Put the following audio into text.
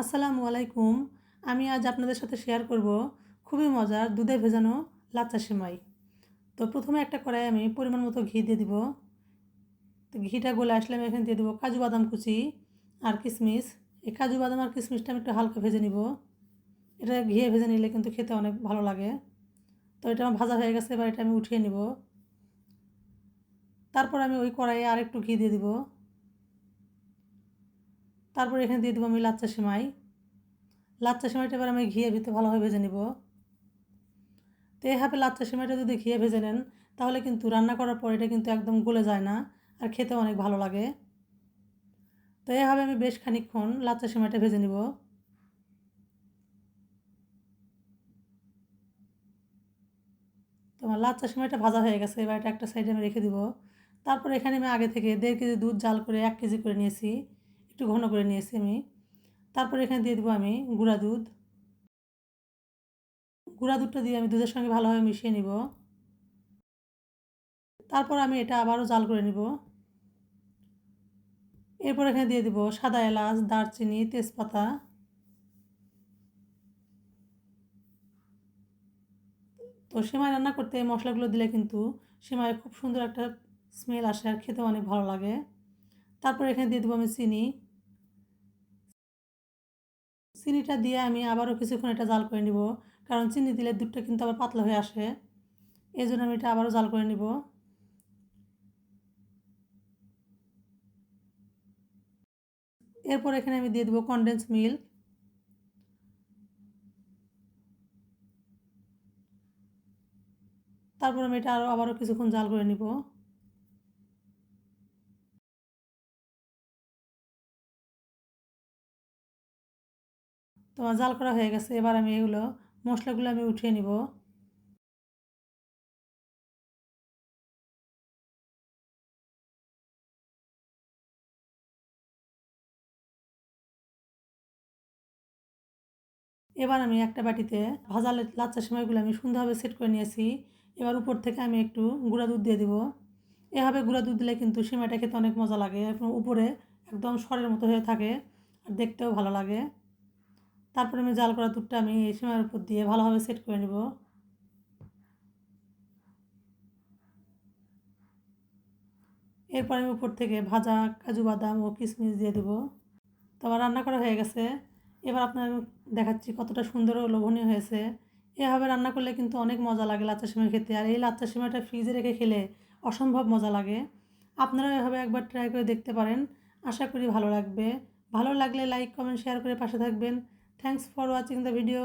আসসালামু আলাইকুম। আমি আজ আপনাদের সাথে শেয়ার করব খুবই মজার দুধে ভেজানো লাচ্চা সেমাই। তো প্রথমে একটা কড়াই আমি পরিমাণ মতো ঘি দিয়ে দিব। তো ঘিটা গলে আসলে আমি এখানে দিয়ে দেবো কাজু বাদাম কুচি আর কিশমিশ এই কাজু বাদাম আর কিশমিশটা আমি একটু হালকা ভেজে নিব। এটা ঘিয়ে ভেজে নিলে কিন্তু খেতে অনেক ভালো লাগে। তো এটা আমার ভাজা হয়ে গেছে, এবার এটা আমি উঠিয়ে নিব। তারপর আমি ওই কড়াইয়ে আর একটু ঘি দিয়ে দিব। তারপর এখানে দিয়ে দেবো আমি লাচ্চা সেমাই। লাচ্চা সেমাইটা এবার আমি ঘিয়ে ভিতরে ভালোভাবে ভেজে নিব। তো এভাবে লাচ্চা সেমাইটা যদি ঘিয়ে ভেজে নেন, তাহলে কিন্তু রান্না করার পর এটা কিন্তু একদম গলে যায় না আর খেতে অনেক ভালো লাগে। তো এভাবে আমি বেশ খানিকক্ষণ লাচ্চা সেমাইটা ভেজে নিব। তোমার লাচ্চা সেমাইটা ভাজা হয়ে গেছে, এবার এটা একটা সাইডে আমি রেখে দিব। তারপর এখানে আমি আগে থেকে দেড় কেজি দুধ জাল করে এক কেজি করে নিয়েছি। একটু ঘন করে নিয়েছি আমি। তারপর এখানে দিয়ে দেবো আমি গুঁড়া দুধ। গুঁড়া দুধটা দিয়ে আমি দুধের সঙ্গে ভালোভাবে মিশিয়ে নিব। তারপর আমি এটা আবারও জাল করে নিব। এরপর এখানে দিয়ে দেবো সাদা এলাচ, দারচিনি, তেজপাতা। তো সেমাই রান্না করতে এই মশলাগুলো দিলে কিন্তু সেমাই খুব সুন্দর একটা স্মেল আসে আর খেতে অনেক ভালো লাগে। তারপর এখানে দিয়ে দেবো আমি চিনি। চিনিটা দিয়ে আমি আবারও কিছুক্ষণ এটা জাল করে নিব, কারণ চিনি দিলে দুধটা কিন্তু আবার পাতলা হয়ে আসে। এই জন্য আমি এটা আবারও জাল করে নিব। এরপর এখানে আমি দিয়ে দেবো কনডেন্স মিল্ক তারপর আমি এটা আরও আবারও কিছুক্ষণ জাল করে নিব। তোমার জাল করা হয়ে গেছে, এবার আমি এগুলো মশলাগুলো আমি উঠিয়ে নিব। এবার আমি একটা বাটিতে ভাজা লাচ্চা সময়গুলো আমি সুন্দরভাবে সেট করে নিয়েছি। এবার উপর থেকে আমি একটু গুঁড়া দুধ দিয়ে দিব। এভাবে গুঁড়া দুধ দিলে কিন্তু সিমাইটা খেতে অনেক মজা লাগে উপরে একদম সরের মতো হয়ে থাকে আর দেখতেও ভালো লাগে। তারপরে আমি জাল করা দুধটা আমি এই সিমাইয়ের উপর দিয়ে ভালোভাবে সেট করে নেব। এরপর আমি উপর থেকে ভাজা কাজু বাদাম ও কিশমিশ দিয়ে দেবো। তো আমার রান্না করা হয়ে গেছে। এবার আপনার দেখাচ্ছি কতটা সুন্দর ও লোভনীয় হয়েছে। এভাবে রান্না করলে কিন্তু অনেক মজা লাগে লাচ্চা সিমাই খেতে। আর এই লাচ্চা সিমাইটা ফ্রিজে রেখে খেলে অসম্ভব মজা লাগে। আপনারা এভাবে একবার ট্রাই করে দেখতে পারেন। আশা করি ভালো লাগবে। ভালো লাগলে লাইক কমেন্ট শেয়ার করে পাশে থাকবেন। Thanks for watching the video